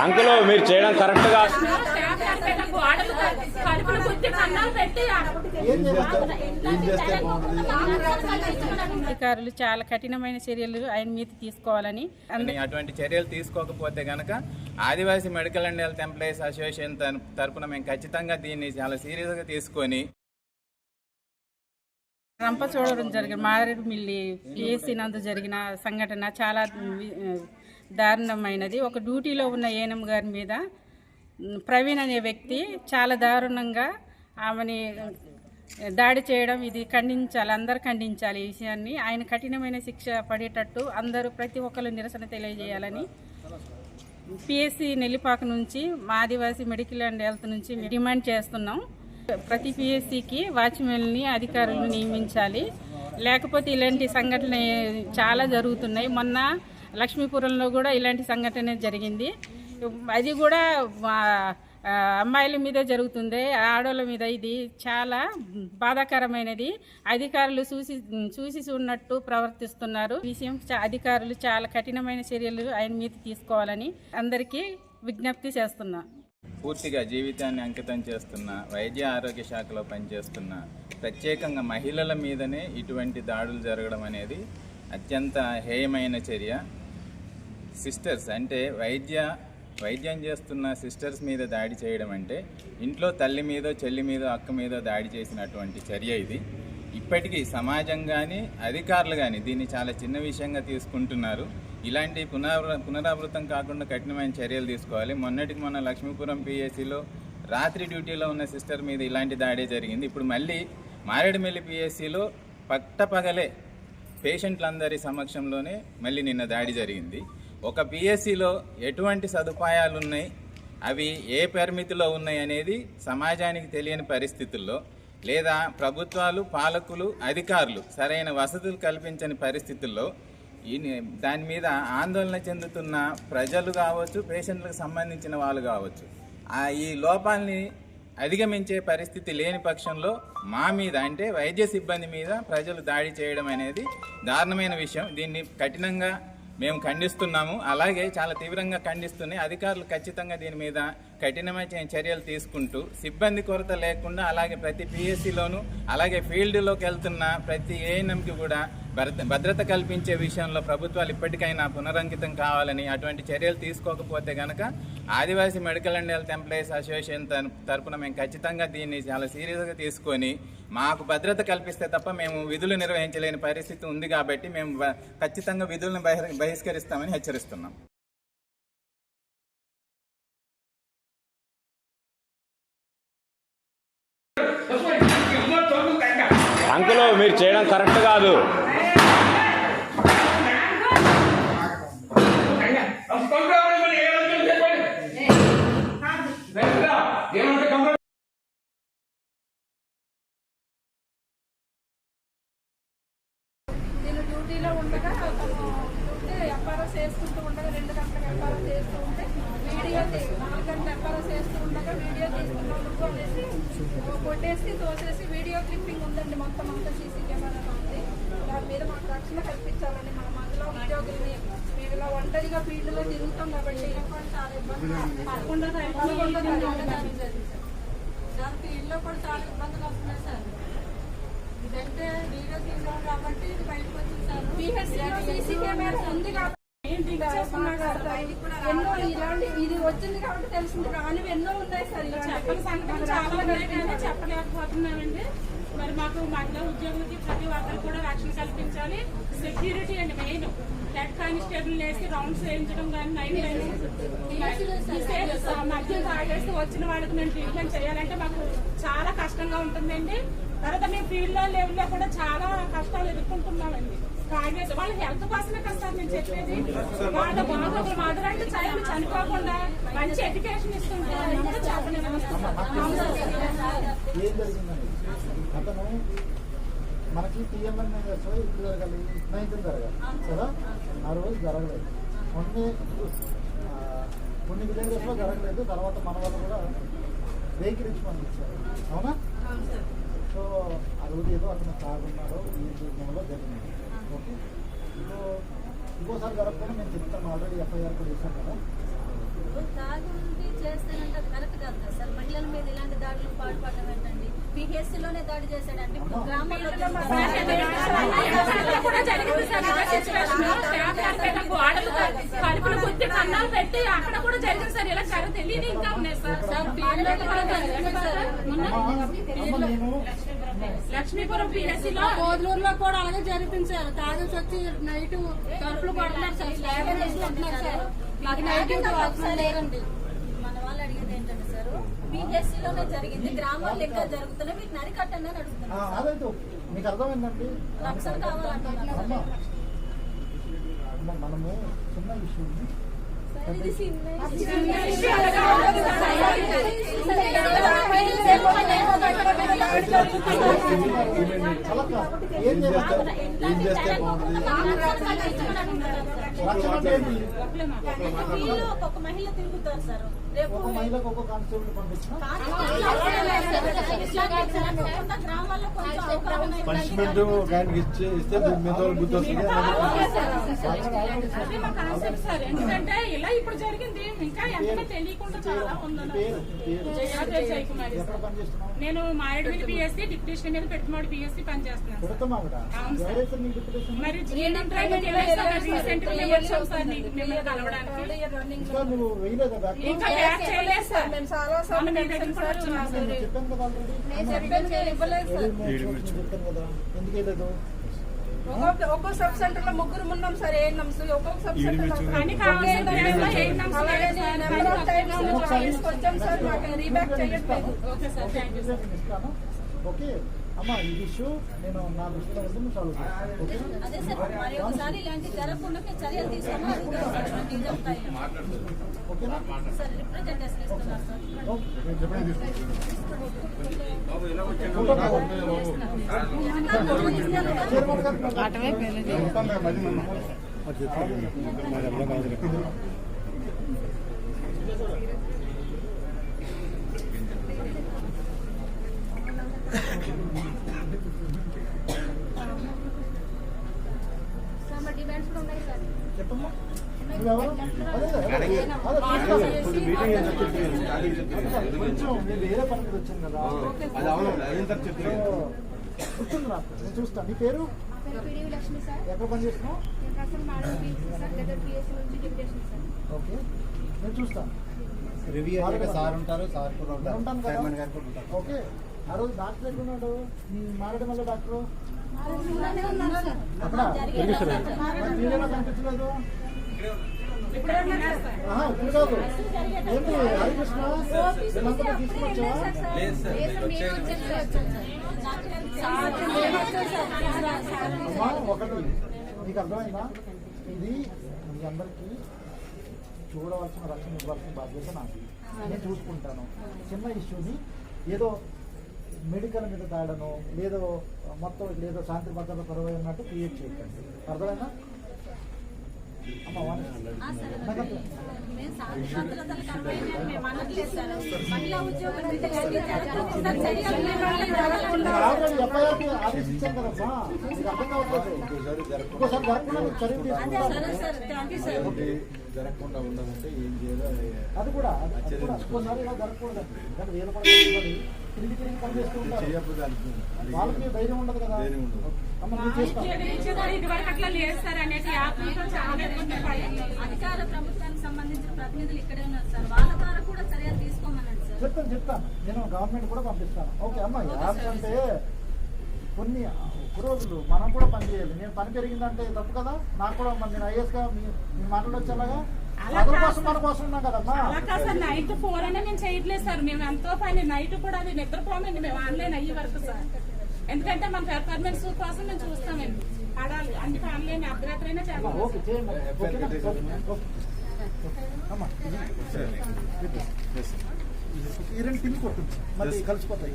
Uncle మీరు చేయడం కరెక్ట్గా. అధికారులు చాలా కఠినమైన చర్యలు ఆయన మీద తీసుకోవాలని అటువంటి చర్యలు తీసుకోకపోతే గనక Adivasi medical and health employees association తర- తరపున మేము ఖచ్చితంగా దీన్ని చాలా సీరియస్గా తీసుకొని రంప చూడడం జరిగిన మారేడుమిల్లి పిఎస్సీ నందు జరిగిన సంఘటన చాలా దారుణమైనది. ఒక డ్యూటీలో ఉన్న ఏనం గారి మీద ప్రవీణ్ అనే వ్యక్తి చాలా దారుణంగా ఆమెని దాడి చేయడం ఇది ఖండించాలి అందరూ ఖండించాలి ఈ విషయాన్ని. ఆయన కఠినమైన శిక్ష పడేటట్టు అందరూ ప్రతి ఒక్కరు నిరసన తెలియజేయాలని పిఎస్సి నెల్లిపాక నుంచి మా ఆదివాసీ మెడికల్ అండ్ హెల్త్ నుంచి డిమాండ్ చేస్తున్నాం. ప్రతి పిఎస్సికి వాచ్మెన్ని అధికారులను నియమించాలి. లేకపోతే ఇలాంటి సంఘటన చాలా జరుగుతున్నాయి. మొన్న లక్ష్మీపురంలో కూడా ఇలాంటి సంఘటన జరిగింది. అది కూడా అమ్మాయిల మీద జరుగుతుంది ఆడవాళ్ళ మీద ఇది చాలా బాధాకరమైనది. అధికారులు చూసి చూసి చూడనట్టు ప్రవర్తిస్తున్నారు. విషయం అధికారులు చాలా కఠినమైన చర్యలు ఆయన మీద తీసుకోవాలని అందరికీ విజ్ఞప్తి చేస్తున్నా. పూర్తిగా జీవితాన్ని అంకితం చేస్తున్న వైద్య ఆరోగ్య శాఖలో పనిచేస్తున్న ప్రత్యేకంగా మహిళల మీదనే ఇటువంటి దాడులు జరగడం అనేది అత్యంత హేయమైన చర్య. సిస్టర్స్ అంటే వైద్య వైద్యం చేస్తున్న సిస్టర్స్ మీద దాడి చేయడం అంటే ఇంట్లో తల్లి మీదో చెల్లి మీదో అక్క మీదో దాడి చేసినటువంటి చర్య ఇది. ఇప్పటికీ సమాజం కానీ అధికారులు కానీ దీన్ని చాలా చిన్న విషయంగా తీసుకుంటున్నారు. ఇలాంటి పునరావృ పునరావృతం కాకుండా కఠినమైన చర్యలు తీసుకోవాలి. మొన్నటికి మొన్న లక్ష్మీపురం పిఎస్సిలో రాత్రి డ్యూటీలో ఉన్న సిస్టర్ మీద ఇలాంటి దాడే జరిగింది. ఇప్పుడు మళ్ళీ మారేడుమిల్లి పిఎస్సిలో పట్టపగలే పేషెంట్లందరి సమక్షంలోనే మళ్ళీ నిన్న దాడి జరిగింది. ఒక బీఎస్సీలో ఎటువంటి సదుపాయాలు ఉన్నాయి అవి ఏ పరిమితిలో ఉన్నాయి అనేది సమాజానికి తెలియని పరిస్థితుల్లో లేదా ప్రభుత్వాలు పాలకులు అధికారులు సరైన వసతులు కల్పించని పరిస్థితుల్లో ఈ దాని మీద ఆందోళన చెందుతున్న ప్రజలు కావచ్చు పేషెంట్లకు సంబంధించిన వాళ్ళు కావచ్చు ఆ ఈ లోపాలని అధిగమించే పరిస్థితి లేని పక్షంలో మా మీద అంటే వైద్య సిబ్బంది మీద ప్రజలు దాడి చేయడం అనేది దారుణమైన విషయం. దీన్ని కఠినంగా మేము ఖండిస్తున్నాము. అలాగే చాలా తీవ్రంగా ఖండిస్తున్నాయి. అధికారులు ఖచ్చితంగా దీని మీద కఠినమైన చర్యలు తీసుకుంటూ సిబ్బంది కొరత లేకుండా అలాగే ప్రతి పిఎస్సిలోను అలాగే ఫీల్డ్లోకి వెళ్తున్న ప్రతి ఏఎన్ఎంకి కూడా భద్రత భద్రత కల్పించే విషయంలో ప్రభుత్వాలు ఇప్పటికైనా పునరంకితం కావాలని అటువంటి చర్యలు తీసుకోకపోతే గనక Adivasi medical and health employees association తరఫున తరపున మేము ఖచ్చితంగా దీన్ని చాలా సీరియస్గా తీసుకొని మాకు భద్రత కల్పిస్తే తప్ప మేము విధులు నిర్వహించలేని పరిస్థితి ఉంది కాబట్టి మేము ఖచ్చితంగా విధులను బహిష్కరిస్తామని హెచ్చరిస్తున్నాం. అంకులు మీరు చేయడం కరెక్ట్ కాదు. కొట్టేసి తోసేసి వీడియో క్లిప్పింగ్ ఉందండి మొత్తం అంతా సీసీ కెమెరా ఉంది దాని మీద మాకు రక్షణ కల్పించాలని మా మధ్యలో ఉద్యోగుల్ని మేము ఇలా ఒంటరిగా ఫీల్డ్లో తిరుగుతాం కాబట్టి చాలా ఇబ్బంది. పదకొండో తారీఖు దానికి ఇల్లు కూడా చాలా ఇబ్బందులు వస్తున్నాయి సార్. ఇదంటే వీడియో తీసాం కాబట్టి బయటకు వచ్చింది సార్ సీసీ కెమెరా ఉంది కాబట్టి ఎన్నో ఇలాంటి ఇది వచ్చింది కాబట్టి తెలిసింది కానీ ఎన్నో ఉన్నాయి సార్ చెప్పని సంఘటన చాలా ఉన్నాయి కానీ చెప్పలేకపోతున్నామండి మరి మాకు మహిళా ఉద్యోగులకి ప్రతి ఒక్కరు కూడా రక్షణ కల్పించాలి సెక్యూరిటీ అండి మెయిన్ హెడ్ కానిస్టేబుల్ వేసి రౌండ్స్ వేయించడం కానీ నైన్ మధ్య తాగేసి వచ్చిన వాళ్ళకి మేము ట్రీట్మెంట్ చేయాలంటే మాకు చాలా కష్టంగా ఉంటుందండి తర్వాత మేము ఫీల్డ్ లెవెల్లో కూడా చాలా కష్టాలు ఎదుర్కొంటున్నామండి. తాగేసి వాళ్ళ హెల్త్ కోసమే కదా సార్ నేను చెప్పేది. వాళ్ళ మాదిరంటే చనిపోకుండా మంచి ఎడ్యుకేషన్ ఇస్తుంటే అది కూడా మనకి ఇప్పుడు జరగాలి నైన్త్ జరగాలి కదా? ఆ రోజు జరగలేదు. కొన్ని కొన్ని విలేజెస్లో జరగలేదు. తర్వాత మన వాళ్ళు కూడా వెహికల్ ఇచ్చి పంపించారు అవునా సో ఆ రోజు ఏదో అతను తాగున్నారో ఈ నిర్ణయంలో జరిగింది ఇంకోసారి జరగకుండా మేము చెప్తాను ఆల్రెడీ ఎఫ్ఐఆర్ కూడా చేశాం కదా. తాగుండి చేస్తానంటే కరెక్ట్ కాదు కదా సార్. మహిళల మీద ఇలాంటి దాడులు పాల్పడడం ఏంటండి PHC లోనే దాడి చేశాడండి సార్ కడుపులు కన్నాలు పెట్టి అక్కడ కూడా జరిగింది సార్ ఇలా జరగ తెలియదు ఇంకా ఉన్నాయి sir sir sir Lakshmipuram P S C లో కోదలూరులో కూడా అలాగే జరిపించారు తాగేసి వచ్చి నైట్ కడుపులు పడుతున్నారు సార్ స్లాబ్ వేసుకుంటున్నారు సార్ మాకు నైట్ లేరండి పిహెచ్సి లోనే జరిగింది గ్రామాల్లో ఇంకా జరుగుతున్నాయి మీకు నరికట్టండి అని అడుగుతున్నారు మీకు అర్థమైందండి లక్షలు కావాలంటున్నారు అమ్మ అమ్మ, మనము చిన్న విషయం ఇది అంటే ఒక్కొక్క మహిళ తిరుగుతారు సార్ రేపు మహిళకు కానిస్టేబుల్ పనిష్మెంట్ ఆయనకి ఇస్తే మిగతా బుద్ధి వస్తుంది మా కాన్సెప్ట్ సార్ ఎందుకంటే ఇలా ఇప్పుడు జరిగింది ఇంకా ఎంత తెలియకుండా చాలా ఉందన్న జయకుమారి నేను మారేడుమిల్లి పిఎస్సి డిప్యూటేషన్ మీద పెట్టుమాడు పిఎస్సి పనిచేస్తున్నాను మరి రీసెంట్ వచ్చాం సార్? మిమ్మల్ని కలవడానికి. ఇంకా చేయలేదు సార్. మేము చాలా మీ దగ్గరికి కూడా సార్. నేను చెప్పాను ఇవ్వలేదు సార్. ఎందుకు ఒక్కొక్క ఒక్కో సబ్ సెంటర్లో ముగ్గురు ఉన్నాం సార్ ఒక్కొక్క సబ్ సెంటర్ ఏం నమ్స్. నెంబర్ ఆఫ్ టైమ్స్ తీసుకొచ్చాం సార్ మాకు రీబ్యాక్ చేయట్లేదు. Okay. Sir thank you sir నేను ఇస్తాను ఓకే అమ్మా ఈ ఇష్యూ నేను నా దృష్టిలో ఉంది నువ్వు సాల్వ్ చేస్తాను ఓకేనా అదే సార్ మరి ఒకసారి ఇలాంటి జరగకుండా మేము చర్యలు తీసుకుని అడుగుతాం సార్ మన డీజల్ స్థాయిలో. ఓకేనా సార్ రిప్రజెంటేషన్ ఇస్తున్నారు సార్ ఓకే నేను చెప్పినది చైర్మన్ గారు సార్ మా డిమాండ్స్ కూడా ఉన్నాయి సార్ చెప్పమ్మా నువ్వెవరు అదే అదే అదే కొంచెం నేను వేరే పని మీద వచ్చాను కదా అది అవును అయిన తర్వాత చెప్తాను గుర్తుంది నాకు నేను చూస్తాను నీ పేరు? PDV Lakshmi sir. ఎక్కడ పని చేస్తున్నావు? ఓకే. నేను చూస్తాను సార్ ఉంటారు సార్ కూడా ఉంటారు. ఉంటాను కదా? చైర్మన్ గారు కూడా ఉంటారు. ఓకే. ఆ రోజు డాక్టర్ ఎక్కడ ఉన్నాడు? నీ మారడం వల్ల డాక్టర్? అక్కడ? కనిపించలేదు? ఇప్పుడు కాదు. ఏంటి హరికృష్ణ వీళ్ళంతా తీసుకొచ్చావా? అమ్మా ఒకటి. నీకు అర్థమైందా? ఇది మీ అందరికీ చూడవలసిన రక్షణ ఇవ్వాల్సిన బాధ్యత నాకు నేను చూసుకుంటాను. చిన్న ఇష్యూని ఏదో మెడికల్ మీద తాడను లేదో మొత్తం లేదో శాంతి భద్రత పరవై ఉన్నట్టు క్రియేట్ చేయకండి. అర్థమైనా జరగకుండా ఉండాలంటే ఏం చేయాలో అది కూడా జరగకూడదు తిరిగి తిరిగి పని చేస్తూ ఉంటారు వాళ్ళకి ధైర్యం ఉండదు కదా అట్లా లేదు సార్ అధికార ప్రభుత్వానికి సంబంధించిన ప్రతినిధులు ఇక్కడే ఉన్నారు సార్ వాళ్ళ ద్వారా కూడా సరిగా తీసుకోమన్నాడు సార్ చెప్తాను చెప్తాను నేను గవర్నమెంట్ కూడా పంపిస్తాను ఓకే అమ్మ యాప్ అంటే కొన్ని రోజులు మనం కూడా పని చేయాలి. నేను పని పెరిగిందంటే తప్పు కదా? నాకు కూడా నేను ఐఎస్గా మీ మాట్లాడొచ్చేలాగా నైట్ ఫోర్ అయినా మేము చేయట్లేదు సార్. మేము ఎంతో పని నైట్ కూడా అది నిద్రపోమండి. మేము ఆన్లైన్ అయ్యే వరకు సార్. ఎందుకంటే మన పెర్ఫార్మెన్స్ కోసం మేము చూస్తామండి. ఆడాలి. అందుకే ఆన్లైన్ అర్ధరాత్రి అయినా చేయాలి పిన్ కొట్టు. కలిసిపోతాయి.